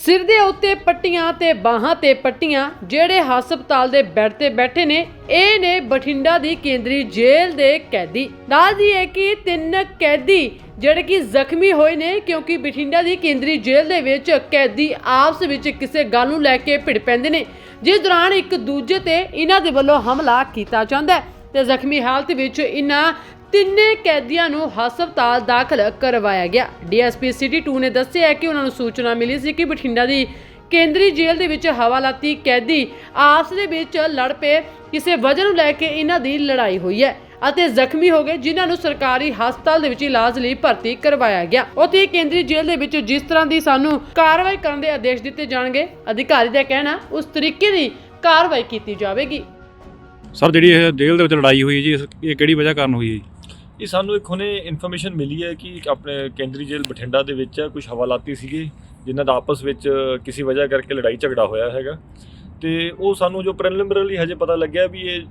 ਸਿਰ ਦੇ ਉੱਤੇ ਪੱਟੀਆਂ ਤੇ ਬਾਹਾਂ ਤੇ ਪੱਟੀਆਂ, ਜਿਹੜੇ ਹਸਪਤਾਲ ਦੇ ਬੈੱਡ ਤੇ ਬੈਠੇ ਨੇ, ਇਹ ਨੇ ਬਠਿੰਡਾ ਦੀ ਕੇਂਦਰੀ ਜੇਲ੍ਹ ਦੇ ਕੈਦੀ। ਦੱਸਦੀ ਹੈ ਕਿ ਤਿੰਨ ਕੈਦੀ ਜਿਹੜੇ ਕਿ ਜ਼ਖਮੀ ਹੋਏ ਨੇ, ਕਿਉਂਕਿ ਬਠਿੰਡਾ ਦੀ ਕੇਂਦਰੀ ਜੇਲ੍ਹ ਦੇ ਵਿੱਚ ਕੈਦੀ ਆਪਸ ਵਿੱਚ ਕਿਸੇ ਗੱਲ ਨੂੰ ਲੈ ਕੇ ਭਿੜ ਪੈਂਦੇ ਨੇ। ਜਿਸ ਦੌਰਾਨ ਇੱਕ ਦੂਜੇ ਤੇ ਇਹਨਾਂ ਦੇ ਵੱਲੋਂ ਹਮਲਾ ਕੀਤਾ ਜਾਂਦਾ ਹੈ। ਤੇ ਜ਼ਖਮੀ ਹਾਲਤ ਵਿੱਚ ਇਹਨਾਂ ਤਿੰਨੇ ਕੈਦੀਆਂ ਨੂੰ ਹਸਪਤਾਲ ਦਾਖਲ ਕਰਵਾਇਆ ਗਿਆ। ਡੀਐਸਪੀ ਸਿਟੀ 2 ਨੇ ਦੱਸਿਆ ਕਿ ਉਹਨਾਂ ਨੂੰ ਸੂਚਨਾ ਮਿਲੀ ਸੀ ਕਿ ਬਠਿੰਡਾ ਦੀ ਕੇਂਦਰੀ ਜੇਲ੍ਹ ਦੇ ਵਿੱਚ ਹਵਾਲਾਤੀ ਕੈਦੀ ਆਪਸ ਦੇ ਵਿੱਚ ਲੜ ਪਏ। ਕਿਸੇ ਵਜ੍ਹਾ ਨੂੰ ਲੈ ਕੇ ਇਹਨਾਂ ਦੀ ਲੜਾਈ ਹੋਈ ਹੈ ਅਤੇ ਜ਼ਖਮੀ ਹੋ ਗਏ, ਜਿਨ੍ਹਾਂ ਨੂੰ ਸਰਕਾਰੀ ਹਸਪਤਾਲ ਦੇ ਵਿੱਚ ਇਲਾਜ ਲਈ ਭਰਤੀ ਕਰਵਾਇਆ ਗਿਆ। ਉੱਥੇ ਕੇਂਦਰੀ ਜੇਲ੍ਹ ਦੇ ਵਿੱਚ ਜਿਸ ਤਰ੍ਹਾਂ ਦੀ ਸਾਨੂੰ ਕਾਰਵਾਈ ਕਰਨ ਦੇ ਆਦੇਸ਼ ਦਿੱਤੇ ਜਾਣਗੇ, ਅਧਿਕਾਰੀ ਦਾ ਕਹਿਣਾ ਉਸ ਤਰੀਕੇ ਦੀ ਕਾਰਵਾਈ ਕੀਤੀ ਜਾਵੇਗੀ। ਸਰ, ਜਿਹੜੀ ਇਹ ਜੇਲ੍ਹ ਦੇ ਵਿੱਚ ਲੜਾਈ ਹੋਈ ਜੀ, ਇਸ- ਇਹ ਕਿਹੜੀ ਵਜ੍ਹਾ ਕਾਰਨ ਹੋਈ ਹੈ ਜੀ? ਇਹ ਸਾਨੂੰ ਇੱਕ ਹੁਣੇ ਇਨਫੋਰਮੇਸ਼ਨ ਮਿਲੀ ਹੈ ਕਿ ਆਪਣੇ ਕੇਂਦਰੀ ਜੇਲ੍ਹ ਬਠਿੰਡਾ ਦੇ ਵਿੱਚ ਕੁਝ ਹਵਾਲਾਤੀ ਸੀਗੇ, ਜਿਨ੍ਹਾਂ ਦਾ ਆਪਸ ਵਿੱਚ ਕਿਸੇ ਵਜ੍ਹਾ ਕਰਕੇ ਲੜਾਈ ਝਗੜਾ ਹੋਇਆ ਹੈਗਾ। ਤੇ ਉਹ ਸਾਨੂੰ ਜੋ ਪ੍ਰੀਲਿਮਿਨਰੀ ਹਜੇ ਪਤਾ ਲੱਗਿਆ ਵੀ ਇਹ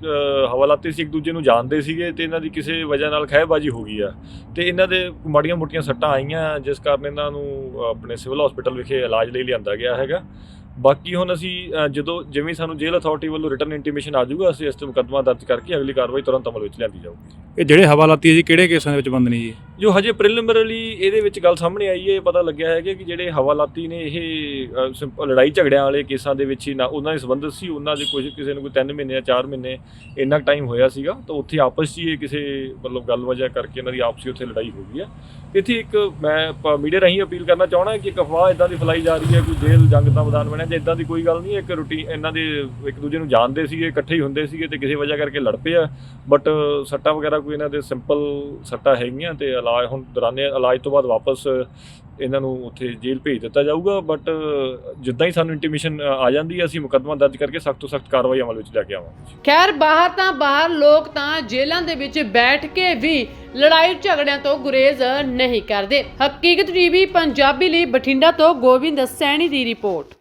ਹਵਾਲਾਤੀ ਸੀ, ਇੱਕ ਦੂਜੇ ਨੂੰ ਜਾਣਦੇ ਸੀਗੇ ਤੇ ਇਹਨਾਂ ਦੀ ਕਿਸੇ ਵਜ੍ਹਾ ਨਾਲ ਖਹਿਬਾਜੀ ਹੋ ਗਈ ਆ। ਤੇ ਇਹਨਾਂ ਦੇ ਮਾੜੀਆਂ ਮੋਟੀਆਂ ਸੱਟਾਂ ਆਈਆਂ, ਜਿਸ ਕਾਰਨ ਇਹਨਾਂ ਨੂੰ ਆਪਣੇ ਸਿਵਲ ਹਸਪੀਟਲ ਵਿਖੇ ਇਲਾਜ ਲਈ ਲਿਆਂਦਾ ਗਿਆ ਹੈਗਾ। ਬਾਕੀ ਹੁਣ ਅਸੀਂ ਜਦੋਂ ਜਿਵੇਂ ਸਾਨੂੰ ਜੇਲ੍ਹ ਅਥਾਰਟੀ ਵੱਲੋਂ ਰਿਟਰਨ ਇੰਟੀਮੇਸ਼ਨ ਆ ਜਾਊਗਾ, ਅਸੀਂ ਇਸ ਤੇ ਮੁਕੱਦਮਾ ਦਰਜ ਕਰਕੇ ਅਗਲੀ ਕਾਰਵਾਈ ਤੁਰੰਤ ਅਮਲ ਵਿੱਚ ਲਿਆਂਦੀ ਜਾਊਗੀ। ਇਹ ਜਿਹੜੇ ਹਵਾਲਾਤੀ ਹੈ ਜੀ, ਕਿਹੜੇ ਕੇਸਾਂ ਦੇ ਵਿੱਚ ਬੰਦ ਨੇ ਜੀ? ਜੋ ਹਜੇ ਪ੍ਰੀਲਿਮਿਨਰੀ ਇਹਦੇ ਵਿੱਚ ਗੱਲ ਸਾਹਮਣੇ ਆਈ ਹੈ ਇਹ ਪਤਾ ਲੱਗਿਆ ਹੈ ਕਿ ਜਿਹੜੇ ਹਵਾਲਾਤੀ ਨੇ ਇਹ ਅ, ਲੜਾਈ ਝਗੜਿਆਂ ਵਾਲੇ ਕੇਸਾਂ ਦੇ ਵਿੱਚ ਹੀ ਨਾ ਉਹਨਾਂ ਦੇ ਸੰਬੰਧਿਤ ਸੀ ਉਹਨਾਂ ਦੇ ਕੁਝ ਕਿਸੇ ਨੂੰ ਕੋਈ 3 ਮਹੀਨੇ ਜਾਂ 4 ਮਹੀਨੇ ਇੰਨਾ ਟਾਈਮ ਹੋਇਆ ਸੀਗਾ ਤਾਂ ਉੱਥੇ ਆਪਸ 'ਚ ਹੀ ਇਹ ਕਿਸੇ ਮਤਲਬ ਗੱਲ ਵਜ੍ਹਾ ਕਰਕੇ ਇਹਨਾਂ ਦੀ ਆਪਸੀ ਉੱਥੇ ਲੜਾਈ ਹੋ ਗਈ ਹੈ। ਇੱਥੇ ਇੱਕ ਮੈਂ ਮੀਡੀਆ ਰਾਹੀਂ ਅਪੀਲ ਕਰਨਾ ਚਾਹਣਾ ਕਿ ਇੱਕ ਅਫਵਾਹ ਇਦਾਂ ਦੀ ਫੈਲਾਈ ਜਾ ਰਹੀ ਹੈ ਕੋਈ ਜੇਲ੍ਹ ਜੰਗ ਦਾ ਮੈਦਾਨ ਬਣਿਆ ਜਾਂ ਇਦਾਂ ਦੀ ਕੋਈ ਗੱਲ ਨਹੀਂ ਇੱਕ ਰੂਟੀਨ ਇਹਨਾਂ ਦੇ ਇੱਕ ਦੂਜੇ ਨੂੰ ਜਾਣਦੇ ਸੀਗੇ ਇਕੱਠੇ ਹੀ ਹੁੰਦੇ ਸੀਗੇ ਤੇ ਕਿਸੇ ਵਜ੍ਹਾ ਕਰਕੇ ਲੜ ਪਏ ਆ ਬਟ ਸੱਟਾਂ ਵਗੈਰਾ ਕੋਈ ਇਹਨਾਂ ਦੇ ਸਿੰਪਲ ਸੱਟਾਂ ਹੈਗੀਆਂ ਤੇ ਇਲਾਜ ਹੁਣ ਦੌਰਾਨੇ ਇਲਾਜ ਤੋਂ ਬਾਅਦ ਵਾਪਸ ਇਹਨਾਂ ਨੂੰ ਉੱਥੇ ਜੇਲ੍ਹ ਭੇਜ ਦਿੱਤਾ ਜਾਊਗਾ ਬਟ ਜਿੱਦਾਂ ਹੀ ਸਾਨੂੰ ਇੰਟੀਮੇਸ਼ਨ ਆ ਜਾਂਦੀ ਹੈ, ਅਸੀਂ ਮੁਕੱਦਮਾ ਦਰਜ ਕਰਕੇ ਸਖਤ ਤੋਂ ਸਖਤ ਕਾਰਵਾਈ ਅਮਲ ਵਿੱਚ ਲੈ ਕੇ ਆਵਾਂਗੇ ਖੈਰ, ਬਾਹਰ ਤਾਂ ਬਾਹਰ, ਲੋਕ ਤਾਂ ਜੇਲ੍ਹਾਂ ਦੇ ਵਿੱਚ ਬੈਠ ਕੇ ਵੀ ਲੜਾਈ ਝਗੜਿਆਂ ਤੋਂ ਗੁਰੇਜ਼ ਨਹੀਂ ਕਰਦੇ। ਹਕੀਕਤ ਟੀਵੀ ਪੰਜਾਬੀ ਲਈ ਬਠਿੰਡਾ ਤੋਂ ਗੋਬਿੰਦ ਸੈਣੀ ਦੀ ਰਿਪੋਰਟ।